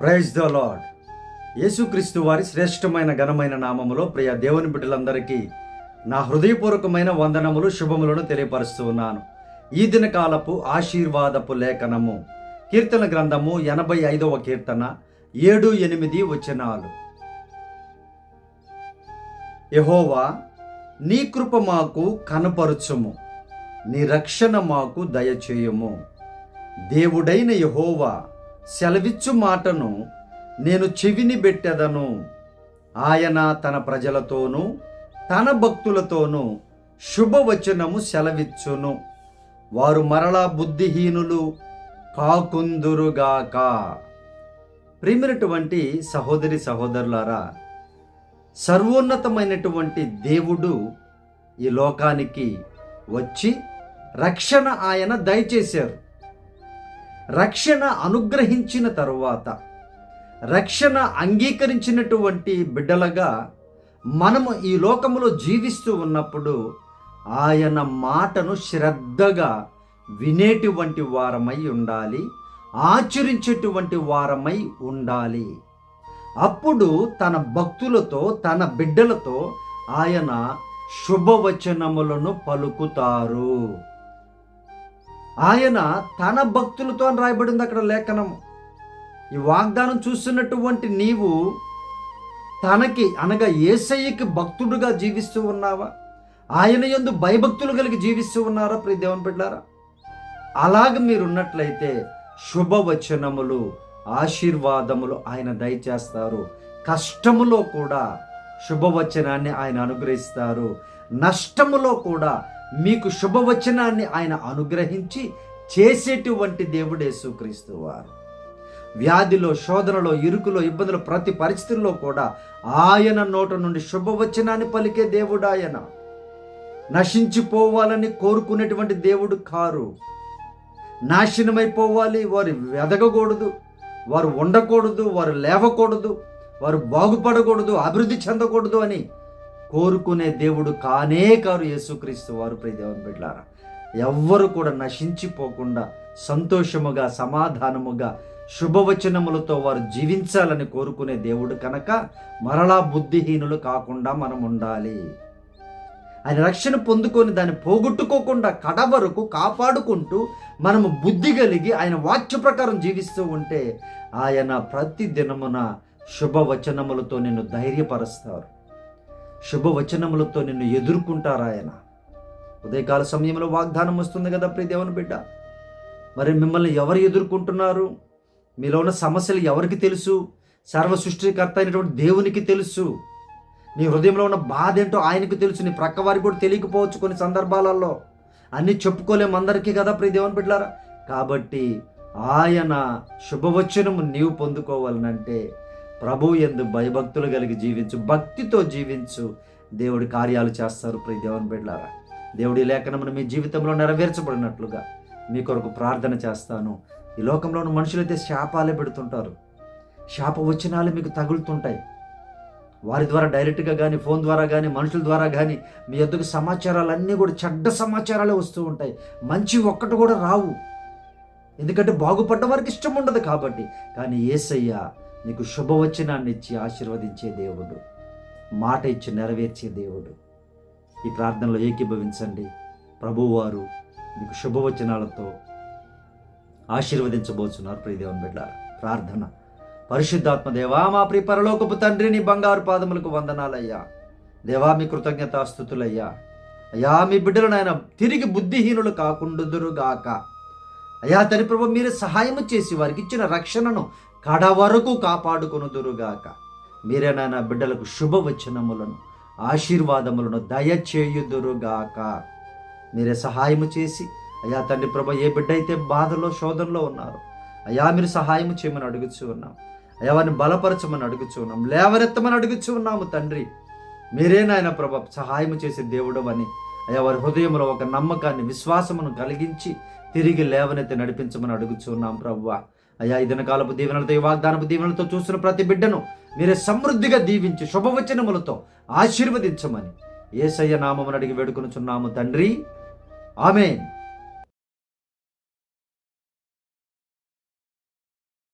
Praise the lord యేసుక్రీస్తు వారి శ్రేష్టమైన ఘనమైన నామములో ప్రియ దేవుని బిడ్డలందరికీ నా హృదయపూర్వకమైన వందనములు శుభములను తెలియపరుస్తున్నాను ఈ దినకాలపు ఆశీర్వాదపు లేఖనము కీర్తన గ్రంథము ఎనభై ఐదవ కీర్తన ఏడు ఎనిమిది వచనాలు. యహోవా నీ కృప మాకు కనపరుచుము నీ రక్షణ మాకు దయచేయము. దేవుడైన యహోవా సెలవిచ్చు మాటను నేను చెవిని పెట్టెదను ఆయన తన ప్రజలతోనూ తన భక్తులతోనూ శుభవచనము సెలవిచ్చును. వారు మరలా బుద్ధిహీనులు కాకుందురుగాక. ప్రియమైనటువంటి సహోదరి సహోదరులారా సర్వోన్నతమైనటువంటి దేవుడు ఈ లోకానికి వచ్చి రక్షణ ఆయన దయచేశారు. రక్షణ అనుగ్రహించిన తరువాత రక్షణ అంగీకరించినటువంటి బిడ్డలుగా మనము ఈ లోకములో జీవిస్తూ ఉన్నప్పుడు ఆయన మాటను శ్రద్ధగా వినేటువంటి వారమై ఉండాలి ఆచరించేటువంటి వారమై ఉండాలి. అప్పుడు తన భక్తులతో తన బిడ్డలతో ఆయన శుభవచనములను పలుకుతారు. ఆయన తన భక్తులతో అని రాయబడింది అక్కడ లేఖనం ఈ వాగ్దానం చూస్తున్నటువంటి నీవు తనకి అనగా ఏసయ్యకి భక్తుడుగా జీవిస్తూ ఉన్నావా? ఆయన ఎందు భయభక్తులు కలిగి జీవిస్తూ ఉన్నారా ప్రియ దేవుని బిడ్డారా? అలాగ మీరున్నట్లయితే శుభవచనములు ఆశీర్వాదములు ఆయన దయచేస్తారు. కష్టములో కూడా శుభవచనాన్ని ఆయన అనుగ్రహిస్తారు. నష్టములో కూడా మీకు శుభవచనాన్ని ఆయన అనుగ్రహించి చేసేటువంటి దేవుడే యేసుక్రీస్తు వారు. వ్యాధిలో శోధనలో ఇరుకులో ఇబ్బందులు ప్రతి పరిస్థితుల్లో కూడా ఆయన నోట నుండి శుభవచనాన్ని పలికే దేవుడు ఆయన. నశించిపోవాలని కోరుకునేటువంటి దేవుడు కారు. నాశనమైపోవాలి వారు వెదగకూడదు వారు ఉండకూడదు వారు లేవకూడదు వారు బాగుపడకూడదు అభివృద్ధి చెందకూడదు అని కోరుకునే దేవుడు కానే కారు యేసుక్రీస్తు వారు ప్రియదేవన్ బిడ్డారా ఎవ్వరు కూడా నశించిపోకుండా సంతోషముగా సమాధానముగా శుభవచనములతో వారు జీవించాలని కోరుకునే దేవుడు కనుక మరలా బుద్ధిహీనులు కాకుండా మనం ఉండాలి. ఆయన రక్షణ పొందుకొని దాన్ని పోగొట్టుకోకుండా కడ వరకు కాపాడుకుంటూ మనము బుద్ధి కలిగి ఆయన వాక్య ప్రకారం జీవిస్తూ ఉంటే ఆయన ప్రతి దినమున శుభవచనములతో నిన్ను ధైర్యపరుస్తారు. శుభవచనములతో నిన్ను ఎదుర్కొంటారాయన ఉదయకాల సమయంలో వాగ్దానం వస్తుంది కదా ప్రియ దేవుని బిడ్డ. మరి మిమ్మల్ని ఎవరు ఎదుర్కొంటున్నారు? మీలో ఉన్న సమస్యలు ఎవరికి తెలుసు? సర్వ సృష్టికర్త అయినటువంటి దేవునికి తెలుసు. నీ హృదయంలో ఉన్న బాధ ఏంటో ఆయనకు తెలుసు. నీ ప్రక్క వారికి కూడా తెలియకపోవచ్చు కొన్ని సందర్భాలలో. అన్నీ చెప్పుకోలేము అందరికీ కదా ప్రియ దేవుని బిడ్డారా కాబట్టి ఆయన శుభవచనము నీవు పొందుకోవాలనంటే ప్రభు ఎందు భయభక్తులు కలిగి జీవించు భక్తితో జీవించు. దేవుడి కార్యాలు చేస్తారు ప్రియ దేవుని బిడ్డారా దేవుడి లేఖనమును మీ జీవితంలో నెరవేర్చబడినట్లుగా మీ కొరకు ప్రార్థన చేస్తాను. ఈ లోకంలోని మనుషులైతే శాపాలే పెడుతుంటారు. శాప వచనాలు మీకు తగులుతుంటాయి. వారి ద్వారా డైరెక్ట్గా కానీ ఫోన్ ద్వారా కానీ మనుషుల ద్వారా కానీ మీ ఎద్దుకు సమాచారాలు అన్నీ కూడా చెడ్డ సమాచారాలే వస్తూ ఉంటాయి. మంచి ఒక్కటి కూడా రావు. ఎందుకంటే బాగుపడ్డ వారికి ఇష్టం ఉండదు కాబట్టి. కానీ ఏసయ్యా నీకు శుభవచనాన్ని ఇచ్చి ఆశీర్వదించే దేవుడు. మాట ఇచ్చి నెరవేర్చే దేవుడు. ఈ ప్రార్థనలో ఏకీభవించండి. ప్రభువారు మీకు శుభవచనాలతో ఆశీర్వదించబోతున్నారు ప్రియదేవన్ బిడ్డ ప్రార్థన. పరిశుద్ధాత్మ దేవా మా ప్రియ పరలోకపు తండ్రి నీ బంగారు పాదములకు వందనాలయ్యా. దేవా మీ కృతజ్ఞతాస్థుతులయ్యా అయ్యా మీ బిడ్డలనైనా తిరిగి బుద్ధిహీనులు కాకుండుదురుగాక. అయ్యా తని ప్రభు మీరు సహాయం చేసి వారికి ఇచ్చిన రక్షణను కడ వరకు కాపాడుకొనుదురుగాక. మీరే నాయన బిడ్డలకు శుభవచనములను ఆశీర్వాదములను దయచేయుదురుగాక. మీరే సహాయము చేసి అయ్యా తండ్రి ప్రభ ఏ బిడ్డ అయితే బాధలో శోధనలో ఉన్నారు అయ్యా మీరు సహాయం చేయమని అడుగుచూ ఉన్నాం. అయ్యా వారిని బలపరచమని అడుగుచూ ఉన్నాం. లేవనెత్తమని అడుగుచూ ఉన్నాము తండ్రి. మీరే నాయన ప్రభ సహాయం చేసే దేవుడు అని అయ్యా వారి హృదయంలో ఒక నమ్మకాన్ని విశ్వాసమును కలిగించి తిరిగి లేవనెత్తి నడిపించమని అడుగుచున్నాం ఉన్నాం అయ్యా ఈ దినకాలపు దీవెనలతో ఈ వాగ్దానపు దీవెనలతో చూసిన ప్రతి బిడ్డను మీరే సమృద్ధిగా దీవించి శుభవచనములతో ఆశీర్వదించమని. ఏసయ్య నామమును అడిగి వేడుకొనుచున్నాము తండ్రి. ఆమెన్.